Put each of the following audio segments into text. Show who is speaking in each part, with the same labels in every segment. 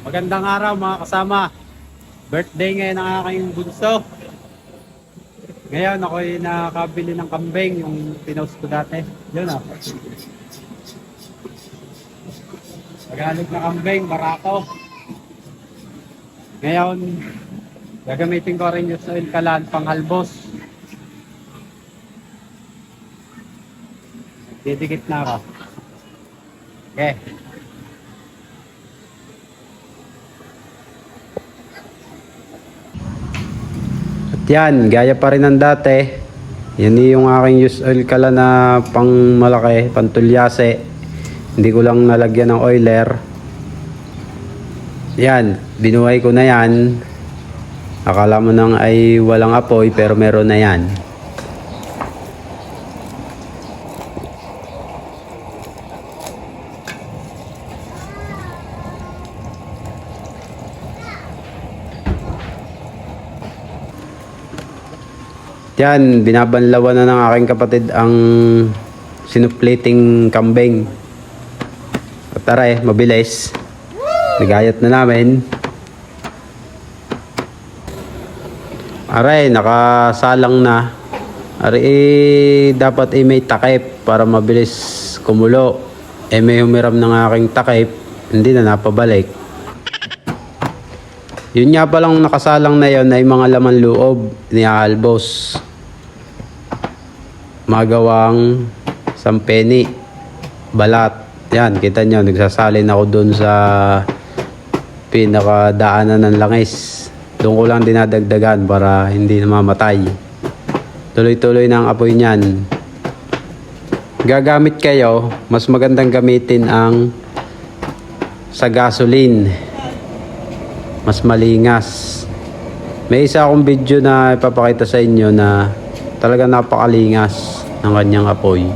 Speaker 1: Magandang araw mga kasama. Birthday ngayon ng aking bunso. Ngayon ako'y nakabili ng kambing, yung pinost ko dati. Yun ah. Tagalog na kambing, barako. Ngayon, gagamitin ko rin yung oil kalan panghalbos. Didikit na ako. Okay. Yan, gaya pa rin ng dati. Yan yung aking use oil kala na pang malaki, pantulyase. Hindi ko lang nalagyan ng oiler. Yan, binuhay ko na yan. Akala mo nang ay walang apoy pero meron na yan. Yan, binabanlawan na ng aking kapatid ang sinuplating kambing. At tara eh, mabilis. Nagayat na namin. Aray, nakasalang na. Aray, eh, dapat eh, may takip para mabilis kumulo. Eh may humiram ng aking takip, hindi na napabalik. Yun nga palang nakasalang na yon ay mga laman loob ni Albos. Magawang sampeni, balat. Yan, kita nyo, nagsasalin ako dun sa pinakadaanan ng langis. Doon ko lang dinadagdagan para hindi namamatay. Tuloy-tuloy na apoy niyan. Gagamit kayo, mas magandang gamitin ang sa gasoline mas malingas. May isa akong video na ipapakita sa inyo na talaga napakalingas ng kanyang apoy.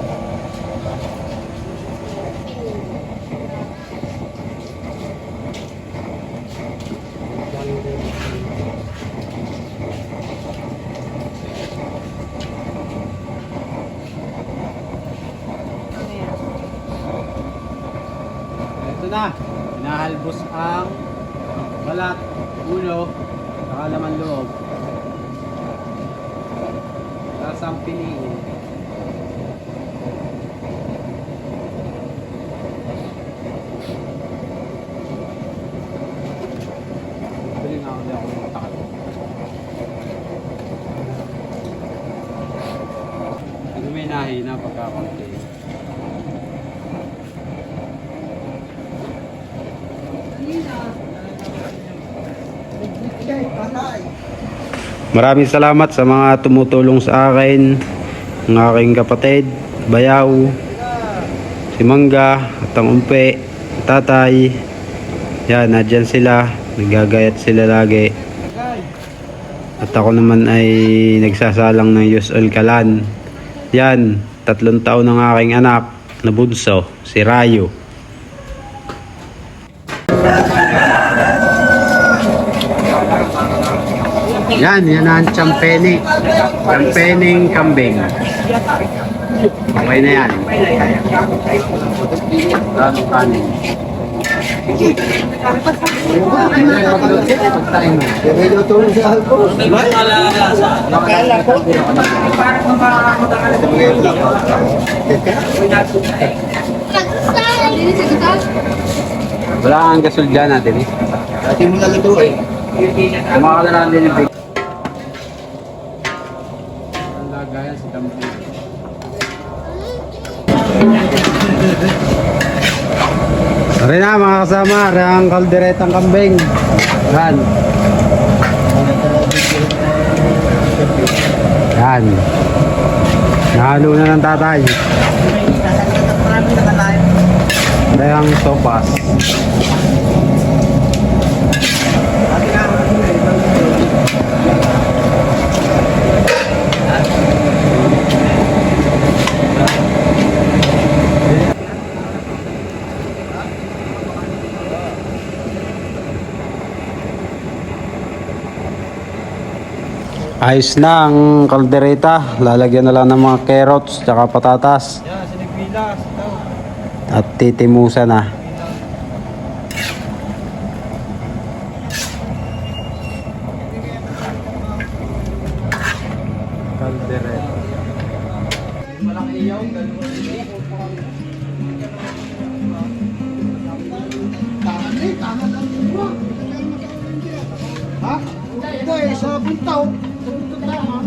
Speaker 1: Ito na, hinahalbos ang balat, ulo, saka laman loob. Tapos ang piliin. Bili nga ulit ako ng matakal. Ano may nahina pagka konti. Maraming salamat sa mga tumutulong sa akin, ng aking kapatid, Bayaw, si Mangga, at ang Umpe, Tatay. Yan, nadyan sila, nagagayat sila lagi. At ako naman ay nagsasalang ng Yus Kalan. Yan, tatlong taon ng aking anak na bunso, si Rayo. Yan, yan ang champene. Champening kambing. Okay na yan. Lalo kanin. Wala kang gasol dyan natin eh.
Speaker 2: Dati mo naluto eh.
Speaker 1: Kumakas na din yung big. Ang lagayan si Kambing. Rin na mga kasama, ang kalderetang kambing. Yan. Yan. Nahalo na ng tatay. Rin ang sopas. Ayos na ang kaldereta. Lalagyan na lang ng mga carrots tsaka patatas. At titimusa na.
Speaker 2: Kaldereta. Ha? Hindi, eh, sa puntaw. Oh. 知了吗？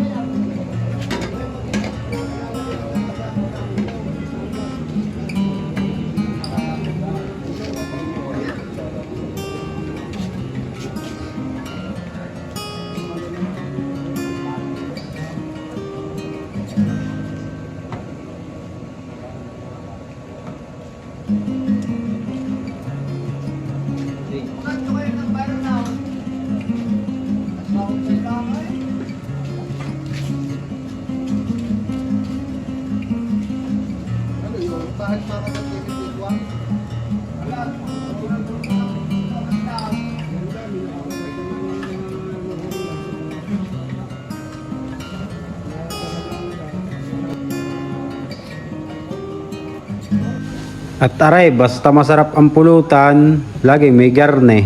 Speaker 1: At aray, basta masarap ang pulutan, lagi may garne.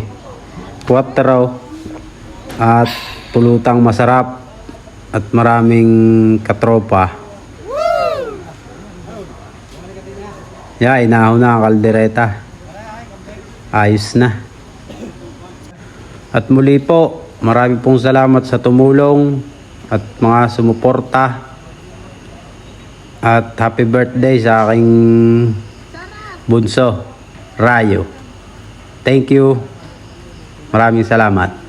Speaker 1: Quattro. At pulutang masarap. At maraming katropa. Ya, inaho na ang kaldereta. Ayos na. At muli po, marami pong salamat sa tumulong at mga sumuporta. At happy birthday sa aking bunso, Rayo. Thank you. Maraming salamat.